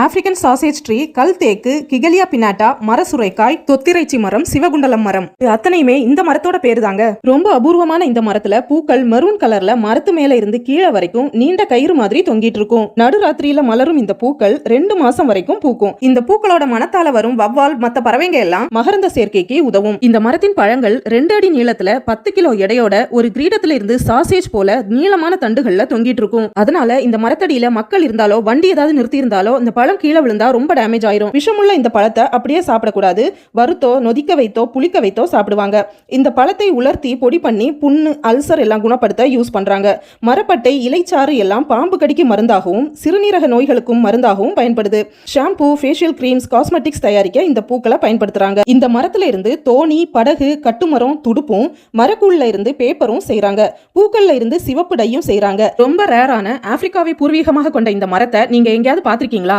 African sausage tree கல் தேக்கு கிகலியா pinata மர சுரைக்காய் தொத்திரைச்சி மரம் சிவகுண்டலம் மரம். இது அத்தனையுமே இந்த மரத்தோட பேரு தாங்க ரொம்ப அபூர்வமான இந்த மரத்துல பூக்கள் மெரூன் கலர்ல மரத்து மேல இருந்து கீழே வரைக்கும் நீண்ட கயிறு மாதிரி தொங்கிட்டு இருக்கும். நடுராத்திரியில மலரும் இந்த பூக்கள் ரெண்டு மாசம் வரைக்கும் பூக்கும். இந்த பூக்களோட மனத்தால வரும் வவ்வால் மத்த பறவைங்க எல்லாம் மகரந்த சேர்க்கைக்கு உதவும். இந்த மரத்தின் பழங்கள் ரெண்டு அடி நீளத்துல பத்து கிலோ எடையோட ஒரு கிரீடத்துல இருந்து சாசேஜ் போல நீளமான தண்டுகள்ல தொங்கிட்டு இருக்கும். அதனால இந்த மரத்தடியில மக்கள் இருந்தாலோ வண்டி ஏதாவது நிறுத்தி இருந்தாலோ இந்த பழம் கீழே விழுந்தா ரொம்ப டேமேஜ் ஆயிரும். விஷமுள்ள இந்த பழத்தை அப்படியே சாப்பிடக்கூடாது. வறுத்தோ நொதிக்க வைத்தோ புளிக்க வைத்தோ சாப்பிடுவாங்க. இந்த பழத்தை உலர்த்தி பொடி பண்ணி புண்ணு அல்சர் எல்லாம் குணப்படுத்த யூஸ் பண்றாங்க. மரப்பட்டை இலைச்சாறு எல்லாம் பாம்பு கடிக்கு மருந்தாகவும் சிறுநீரக நோய்களுக்கும் மருந்தாகவும் பயன்படுது. ஷாம்பு ஃபேஷியல் கிரீம்ஸ் காஸ்மெட்டிக்ஸ் தயாரிக்க இந்த பூக்களை பயன்படுத்துறாங்க. இந்த மரத்துல இருந்து தோணி படகு கட்டுமரம் துடுப்பும் மரக்கூழ்ல இருந்து பேப்பரும் செய்யறாங்க பூக்கள்ல இருந்து சிவப்பு டையும் செய்றாங்க. ரொம்ப ரேரான ஆப்பிரிக்காவை பூர்வீகமாக கொண்ட இந்த மரத்தை நீங்க எங்கேயாவது பாத்திருக்கீங்களா